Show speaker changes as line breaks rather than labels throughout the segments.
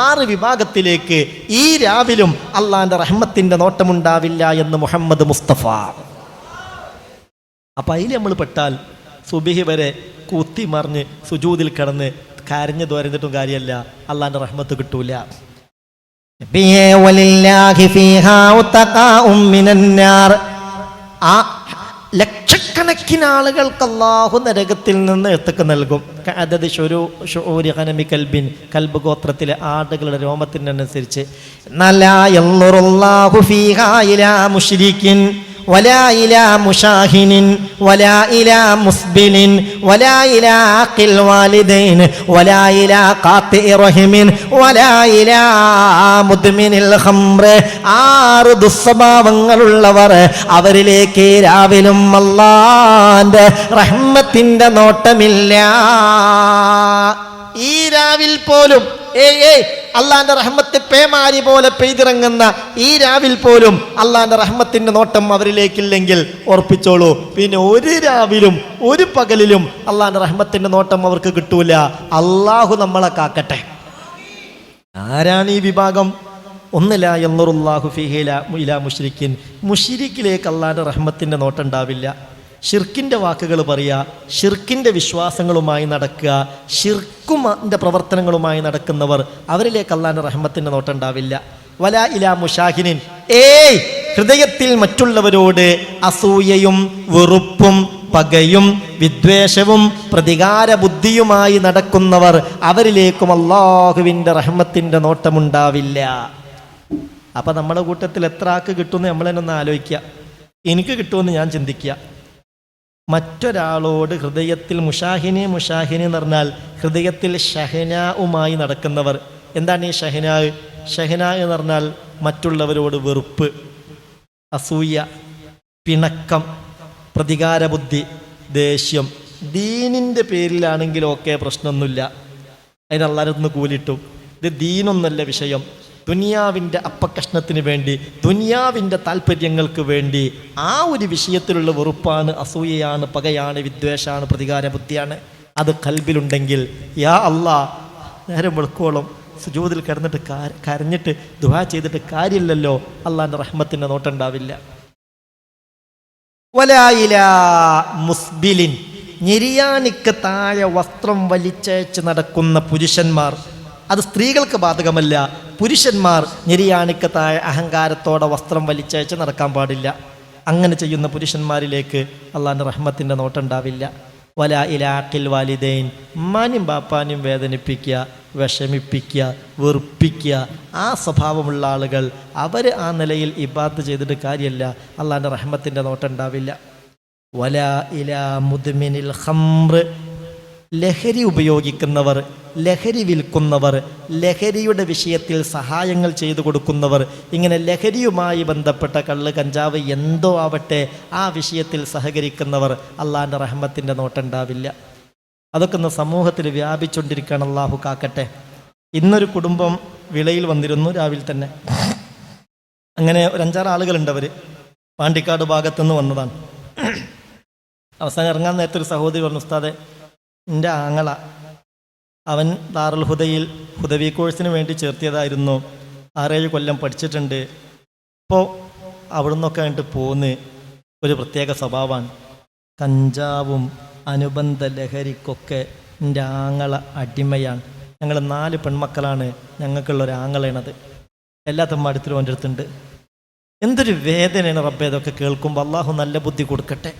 ആറ് വിഭാഗത്തിലേക്ക് ഈ രാവിലും അള്ളാന്റെ റഹ്മത്തിന്റെ നോട്ടമുണ്ടാവില്ല എന്ന് മുഹമ്മദ് മുസ്തഫ. അപ്പൊ അതിൽ നമ്മൾ പെട്ടാൽ സുബിഹി വരെ കുത്തി മറിഞ്ഞ് സുജൂതിൽ കിടന്ന് കരഞ്ഞു തോരഞ്ഞിട്ടും കാര്യമല്ല അള്ളാന്റെ റഹ്മത്ത് കിട്ടൂല. ആ ലക്ഷക്കണക്കിന് ആളുകൾക്ക് അള്ളാഹു നരകത്തിൽ നിന്ന് എത്തക്ക് നൽകും. അതത് ഷൊരു ഷൊരു ഹനമി കൽബിൻ കൽബ് ഗോത്രത്തിലെ ആടുകളുടെ രോമത്തിനനുസരിച്ച്
നലാ യൻളുറുല്ലാഹു ഫീഹാ ഇലാ മുശ്രിക്കിൻ ولا إلى مشاهن ولا إلى مسبل ولا إلى عاقل والدين ولا إلى قاطع رحم ولا إلى مدمن الخمر ആറ് ദുസ്വഭാവങ്ങളുള്ളവർ അവരിലേക്ക് രാവിലും അല്ലാന്റെ റഹ്മത്തിന്റെ നോട്ടമില്ല
ഈ രാവിൽ പോലും ഏയ് ഏയ് അള്ളാന്റെ റഹ്മത്ത് പേമാരി പോലെ പെയ്തിറങ്ങുന്ന ഈ രാവിൽ പോലും അള്ളാന്റെ റഹ്മത്തിന്റെ നോട്ടം അവരിലേക്കില്ലെങ്കിൽ ഉറപ്പിച്ചോളൂ. പിന്നെ ഒരു രാവിലും ഒരു പകലിലും അള്ളാന്റെ റഹ്മത്തിന്റെ നോട്ടം അവർക്ക് കിട്ടൂല. അള്ളാഹു നമ്മളെ കാക്കട്ടെ. ആരാണ് ഈ വിഭാഗം? ഒന്നില്ല എന്നുറുല്ലാഹു ഫിഹില ഇല മുഷ്രിക്കിൻ മുഷിരിക്കിലേക്ക് റഹ്മത്തിന്റെ നോട്ടം ഷിർക്കിന്റെ വാക്കുകൾ പറയുക ഷിർക്കിന്റെ വിശ്വാസങ്ങളുമായി നടക്കുക ഷിർക്കുമാന്റെ പ്രവർത്തനങ്ങളുമായി നടക്കുന്നവർ അവരിലേക്ക് അള്ളാന്റെ റഹ്മത്തിന്റെ നോട്ടുണ്ടാവില്ല വല ഇല മുഷാഹിനിൻ ഏയ് ഹൃദയത്തിൽ മറ്റുള്ളവരോട് അസൂയയും വെറുപ്പും പകയും വിദ്വേഷവും പ്രതികാര ബുദ്ധിയുമായി നടക്കുന്നവർ അവരിലേക്കും അള്ളാഹുവിന്റെ റഹ്മത്തിന്റെ നോട്ടമുണ്ടാവില്ല. അപ്പം നമ്മുടെ കൂട്ടത്തിൽ എത്ര ആൾക്ക് കിട്ടുമെന്ന് നമ്മൾ ആലോചിക്കുക. എനിക്ക് കിട്ടുമെന്ന് ഞാൻ ചിന്തിക്കുക. മറ്റൊരാളോട് ഹൃദയത്തിൽ മുഷാഹിനി മുഷാഹിനി എന്ന് പറഞ്ഞാൽ ഹൃദയത്തിൽ ഷഹനാവുമായി നടക്കുന്നവർ. എന്താണ് ഈ ഷഹനാ? ഷഹനാ എന്ന് പറഞ്ഞാൽ മറ്റുള്ളവരോട് വെറുപ്പ് അസൂയ പിണക്കം പ്രതികാരബുദ്ധി ദേഷ്യം. ദീനിന്റെ പേരിലാണെങ്കിലൊക്കെ പ്രശ്നമൊന്നുമില്ല. അതിന് ഒന്ന് കൂലിട്ടും. ഇത് ദീനൊന്നല്ല വിഷയം. ദുനിയാവിന്റെ അപ്പക്കഷ്ണത്തിന് വേണ്ടി ദുനിയാവിന്റെ താല്പര്യങ്ങൾക്ക് വേണ്ടി ആ ഒരു വിഷയത്തിലുള്ള വെറുപ്പാണ് അസൂയയാണ് പകയാണ് വിദ്വേഷമാണ് പ്രതികാര ബുദ്ധിയാണ്. അത് കൽബിലുണ്ടെങ്കിൽ യാ അള്ളാ നേരം വെളുക്കോളം സുജൂതിൽ കിടന്നിട്ട് കരഞ്ഞിട്ട് ദുഹാ ചെയ്തിട്ട് കാര്യമില്ലല്ലോ അള്ളാന്റെ റഹ്മത്തിന്റെ നോട്ടുണ്ടാവില്ല. മുസ്ബിലിൻ ഞെരിയാനിക്ക് താഴെ വസ്ത്രം വലിച്ചയച്ച് നടക്കുന്ന പുരുഷന്മാർ അത് സ്ത്രീകൾക്ക് ബാധകമല്ല പുരുഷന്മാർ ഞെരിയാണിക്ക് താഴെ അഹങ്കാരത്തോടെ വസ്ത്രം വലിച്ചയച്ച് നടക്കാൻ പാടില്ല. അങ്ങനെ ചെയ്യുന്ന പുരുഷന്മാരിലേക്ക് അള്ളാന്റെ റഹ്മത്തിന്റെ നോട്ടുണ്ടാവില്ല. വല ഇലാക്കിൽ വാലിദൈൻ ഉമ്മാനും ബാപ്പാനും വേദനിപ്പിക്കുക വിഷമിപ്പിക്കുക വെറുപ്പിക്കുക ആ സ്വഭാവമുള്ള ആളുകൾ അവർ ആ നിലയിൽ ഇബാത്ത് ചെയ്തിട്ട് കാര്യമല്ല അള്ളാന്റെ റഹ്മത്തിന്റെ നോട്ടുണ്ടാവില്ല. വല ഇല മുദ്മിനിൽ ഹംറ് ലഹരി ഉപയോഗിക്കുന്നവർ ലഹരി വിൽക്കുന്നവർ ലഹരിയുടെ വിഷയത്തിൽ സഹായങ്ങൾ ചെയ്തു കൊടുക്കുന്നവർ ഇങ്ങനെ ലഹരിയുമായി ബന്ധപ്പെട്ട കള്ള് കഞ്ചാവ് എന്തോ ആവട്ടെ ആ വിഷയത്തിൽ സഹകരിക്കുന്നവർ അള്ളാഹിന്റെ റഹ്മത്തിന്റെ നോട്ടുണ്ടാവില്ല. അതൊക്കെ ഒന്ന് സമൂഹത്തിൽ വ്യാപിച്ചുകൊണ്ടിരിക്കുകയാണ് അള്ളാഹു കാക്കട്ടെ. ഇന്നൊരു കുടുംബം വിളയിൽ വന്നിരുന്നു രാവിലെ തന്നെ. അങ്ങനെ ഒരു അഞ്ചാറ് ആളുകളുണ്ട് അവർ പാണ്ടിക്കാട് ഭാഗത്തുനിന്ന് വന്നതാണ്. അവസാനം ഇറങ്ങാൻ നേരത്തെ ഒരു സഹോദരി പറഞ്ഞു ഉസ്താദെ എന്റെ ആങ്ങള അവൻ ദാറുൽ ഹുദയിൽ ഹുദവി കോഴ്സിന് വേണ്ടി ചേർത്തിയതായിരുന്നു. ആറേഴ് കൊല്ലം പഠിച്ചിട്ടുണ്ട്. ഇപ്പോൾ അവിടുന്നൊക്കെ ആയിട്ട് പോന്ന് ഒരു പ്രത്യേക സ്വഭാവമാണ്. കഞ്ചാവും അനുബന്ധ ലഹരിക്കൊക്കെ എന്റെ ആങ്ങള അടിമയാണ്. ഞങ്ങൾ നാല് പെൺമക്കളാണ്. ഞങ്ങൾക്കുള്ള ഒരു ആങ്ങളയാണത്. എല്ലാ തെമ്മാടത്തിലും എന്റെ അടുത്തുണ്ട്. എന്തൊരു വേദനയാണ് റബ്ബേ ഇതൊക്കെ കേൾക്കുമ്പോൾ അള്ളാഹു നല്ല ബുദ്ധി കൊടുക്കട്ടെ.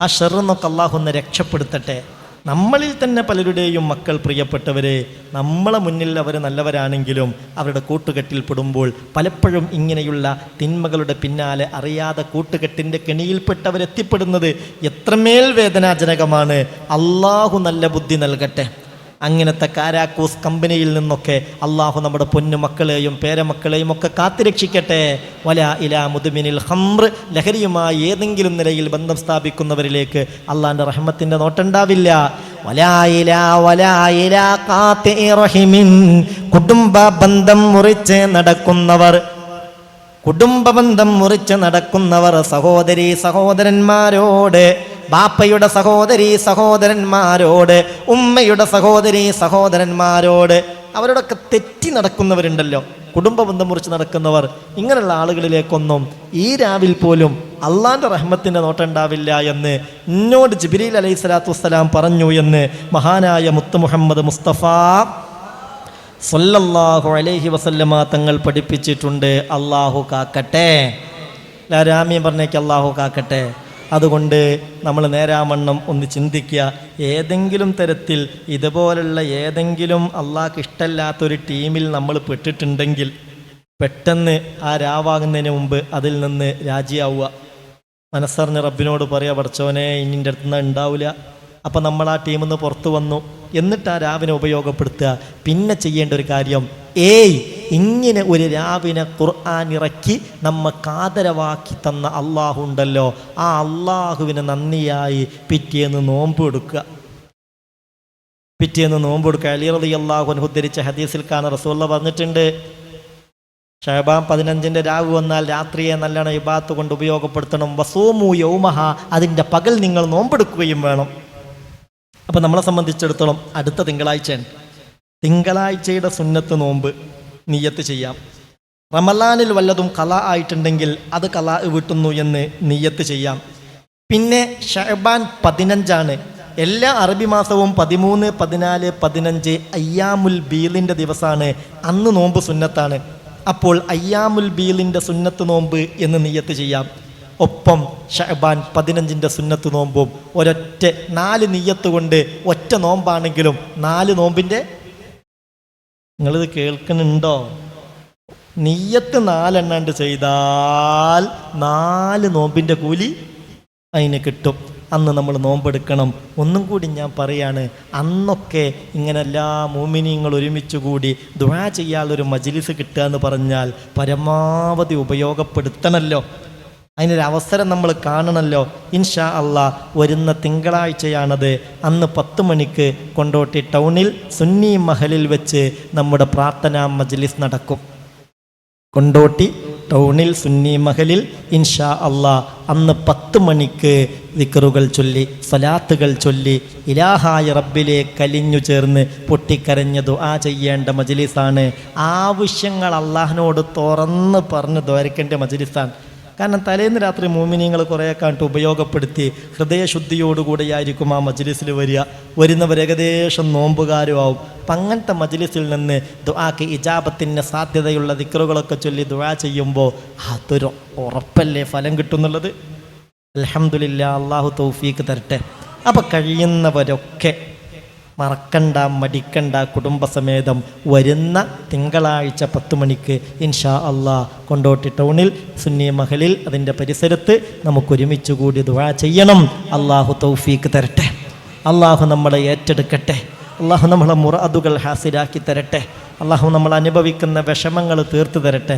ആ ഷെറിന്നൊക്കെ അള്ളാഹു ഒന്ന് രക്ഷപ്പെടുത്തട്ടെ. നമ്മളിൽ തന്നെ പലരുടെയും മക്കൾ പ്രിയപ്പെട്ടവരെ നമ്മളെ മുന്നിൽ അവർ നല്ലവരാണെങ്കിലും അവരുടെ കൂട്ടുകെട്ടിൽ പെടുമ്പോൾ പലപ്പോഴും ഇങ്ങനെയുള്ള തിന്മകളുടെ പിന്നാലെ അറിയാതെ കൂട്ടുകെട്ടിന്റെ കെണിയിൽപ്പെട്ടവരെത്തിപ്പെടുന്നത് എത്രമേൽ വേദനാജനകമാണ്. അള്ളാഹു നല്ല ബുദ്ധി നൽകട്ടെ. അങ്ങനത്തെ കാരാക്കൂസ് കമ്പനിയിൽ നിന്നൊക്കെ അള്ളാഹു നമ്മുടെ പൊന്നു മക്കളെയും പേരമക്കളെയും ഒക്കെ കാത്തുരക്ഷിക്കട്ടെ. വല ഇല മുതുമിനിൽ ഹംറ് ലഹരിയുമായി ഏതെങ്കിലും നിലയിൽ ബന്ധം സ്ഥാപിക്കുന്നവരിലേക്ക് അള്ളാഹിന്റെ റഹ്മത്തിന്റെ നോട്ടുണ്ടാവില്ല. കുടുംബ ബന്ധം മുറിച്ച് നടക്കുന്നവർ കുടുംബ ബന്ധം മുറിച്ച് നടക്കുന്നവർ സഹോദരി സഹോദരന്മാരോട് ബാപ്പയുടെ സഹോദരി സഹോദരന്മാരോട് ഉമ്മയുടെ സഹോദരി സഹോദരന്മാരോട് അവരോടൊക്കെ തെറ്റി നടക്കുന്നവരുണ്ടല്ലോ. കുടുംബ ബന്ധം മുറിച്ച് നടക്കുന്നവർ. ഇങ്ങനെയുള്ള ആളുകളിലേക്കൊന്നും ഈ രാവിൽ പോലും അള്ളാന്റെ റഹ്മത്തിന്റെ നോട്ടുണ്ടാവില്ല എന്ന് എന്നോട് ജിബിരിൽ അലൈഹി സ്വലാത്തു വസ്സലാം പറഞ്ഞു എന്ന് മഹാനായ മുത്തു മുഹമ്മദ് മുസ്തഫ സൊല്ലാഹു അലൈഹി വസല്ലമ തങ്ങൾ പഠിപ്പിച്ചിട്ടുണ്ട്. അള്ളാഹു കാക്കട്ടെ. രാമ്യം പറഞ്ഞേക്ക് അള്ളാഹു കാക്കട്ടെ. അതുകൊണ്ട് നമ്മൾ നേരാമണ്ണം ഒന്ന് ചിന്തിക്കുക. ഏതെങ്കിലും തരത്തിൽ ഇതുപോലുള്ള ഏതെങ്കിലും അള്ളാഹ്ക്ക് ഇഷ്ടമല്ലാത്തൊരു ടീമിൽ നമ്മൾ പെട്ടിട്ടുണ്ടെങ്കിൽ പെട്ടെന്ന് ആ രാവാകുന്നതിന് മുമ്പ് അതിൽ നിന്ന് രാജിയാവുക. മനസ്സറിഞ്ഞ് റബ്ബിനോട് പറയാ പഠിച്ചവനെ ഇനിന്റെ അടുത്ത് നിന്ന് ഉണ്ടാവില്ല അപ്പം നമ്മൾ ആ ടീമിൽ നിന്ന് പുറത്തു വന്നു. എന്നിട്ട് ആ രാവിനെ ഉപയോഗപ്പെടുത്തുക. പിന്നെ ചെയ്യേണ്ട ഒരു കാര്യം ഏയ് ഇങ്ങനെ ഒരു രാവിനെ ഖുർആൻ ഇറക്കി കാതരവാക്കി തന്ന അള്ളാഹുണ്ടല്ലോ ആ അള്ളാഹുവിന് നന്ദിയായി പിറ്റേന്ന് നോമ്പ് എടുക്കുക. പിറ്റേന്ന് നോമ്പ് എടുക്കുക. അലി റതി അള്ളാഹു ഉദ്ധരിച്ച ഹദീസിൽ ഖാൻ റസൂള്ള പറഞ്ഞിട്ടുണ്ട്. ഷഹബാൻ പതിനഞ്ചിന്റെ രാവ് വന്നാൽ രാത്രിയെ നല്ലോണം ഇബാത്ത് കൊണ്ട് ഉപയോഗപ്പെടുത്തണം. വസൂമു യൗമഹ അതിന്റെ പകൽ നിങ്ങൾ നോമ്പെടുക്കുകയും വേണം. അപ്പം നമ്മളെ സംബന്ധിച്ചിടത്തോളം അടുത്ത തിങ്കളാഴ്ചയാണ്. തിങ്കളാഴ്ചയുടെ സുന്നത്ത് നോമ്പ്. നീയത്ത് ചെയ്യാം. റമലാനിൽ വല്ലതും കല ആയിട്ടുണ്ടെങ്കിൽ അത് കല വീട്ടുന്നു എന്ന് നീയത്ത് ചെയ്യാം. പിന്നെ ഷഹബാൻ പതിനഞ്ചാണ്. എല്ലാ അറബി മാസവും പതിമൂന്ന് പതിനാല് പതിനഞ്ച് അയ്യാമുൽ ബീലിന്റെ ദിവസമാണ് അന്ന് നോമ്പ് സുന്നത്താണ്. അപ്പോൾ അയ്യാമുൽ ബീലിന്റെ സുന്നത്ത് നോമ്പ് എന്ന് നീയത്ത് ചെയ്യാം. ഒപ്പം ഷഹബാൻ പതിനഞ്ചിന്റെ സുന്നത്ത് നോമ്പും ഒരൊറ്റ നാല് നീയത്ത് കൊണ്ട് ഒറ്റ നോമ്പാണെങ്കിലും നാല് നോമ്പിന്റെ നിങ്ങളിത് കേൾക്കുന്നുണ്ടോ? നീയത്ത് നാലെണ്ണാണ്ട് ചെയ്താൽ നാല് നോമ്പിന്റെ കൂലി അതിന് കിട്ടും. അന്ന് നമ്മൾ നോമ്പെടുക്കണം. ഒന്നും കൂടി ഞാൻ പറയാണ് അന്നൊക്കെ ഇങ്ങനെ എല്ലാ മോമിനിയങ്ങൾ ഒരുമിച്ച് കൂടി ദുആ ചെയ്യാനുള്ളൊരു മജിലിസ് കിട്ടുക എന്ന് പറഞ്ഞാൽ പരമാവധി ഉപയോഗപ്പെടുത്തണമല്ലോ. അതിനൊരു അവസരം നമ്മൾ കാണണമല്ലോ ഇൻഷാ അള്ളാ വരുന്ന തിങ്കളാഴ്ചയാണത്. അന്ന് പത്ത് മണിക്ക് കൊണ്ടോട്ടി ടൗണിൽ സുന്നി മഹലിൽ വെച്ച് നമ്മുടെ പ്രാർത്ഥനാ മജ്ലിസ് നടക്കും. കൊണ്ടോട്ടി ടൗണിൽ സുന്നി മഹലിൽ ഇൻഷാ അള്ളാ അന്ന് പത്ത് മണിക്ക് വിക്കറുകൾ ചൊല്ലി സ്വലാത്തുകൾ ചൊല്ലി ഇലാഹായ റബ്ബിലെ കലിഞ്ഞു ചേർന്ന് പൊട്ടിക്കരഞ്ഞതു ആ ചെയ്യേണ്ട മജ്ലിസാണ്. ആവശ്യങ്ങൾ അള്ളാഹിനോട് തുറന്ന് പറഞ്ഞ് ദ്വാരക്കേണ്ട മജ്ലിസാണ്. കാരണം തലേന്ന് രാത്രി മോമിനിയങ്ങൾ കുറേ കാട്ട് ഉപയോഗപ്പെടുത്തി ഹൃദയശുദ്ധിയോടുകൂടിയായിരിക്കും ആ മജ്ലിസിൽ വരിക. വരുന്നവർ ഏകദേശം നോമ്പുകാരും ആവും അപ്പം അങ്ങനത്തെ മജ്ലിസിൽ നിന്ന് ദുആക്ക് ഇജാബത്തിന് സാധ്യതയുള്ള ദിക്കറുകളൊക്കെ ചൊല്ലി ദുആ ചെയ്യുമ്പോൾ അതൊരു ഉറപ്പല്ലേ ഫലം കിട്ടുന്നുള്ളത്? അലഹമില്ല അള്ളാഹു തൗഫീക്ക് തരട്ടെ. അപ്പം കഴിയുന്നവരൊക്കെ മറക്കണ്ട മടിക്കണ്ട കുടുംബസമേതം വരുന്ന തിങ്കളാഴ്ച പത്ത് മണിക്ക് ഇൻഷാ അള്ളാ കൊണ്ടോട്ടി ടൗണിൽ സുന്നി മഹലിൽ അതിന്റെ പരിസരത്ത് നമുക്കൊരുമിച്ച് കൂടി ദുആ ചെയ്യണം. അള്ളാഹു തൗഫീക്ക് തരട്ടെ. അള്ളാഹു നമ്മളെ ഏറ്റെടുക്കട്ടെ. അള്ളാഹു നമ്മളെ മുറാദുകൾ ഹാസിലാക്കി തരട്ടെ. അള്ളാഹു നമ്മൾ അനുഭവിക്കുന്ന വിഷമങ്ങൾ തീർത്തു തരട്ടെ.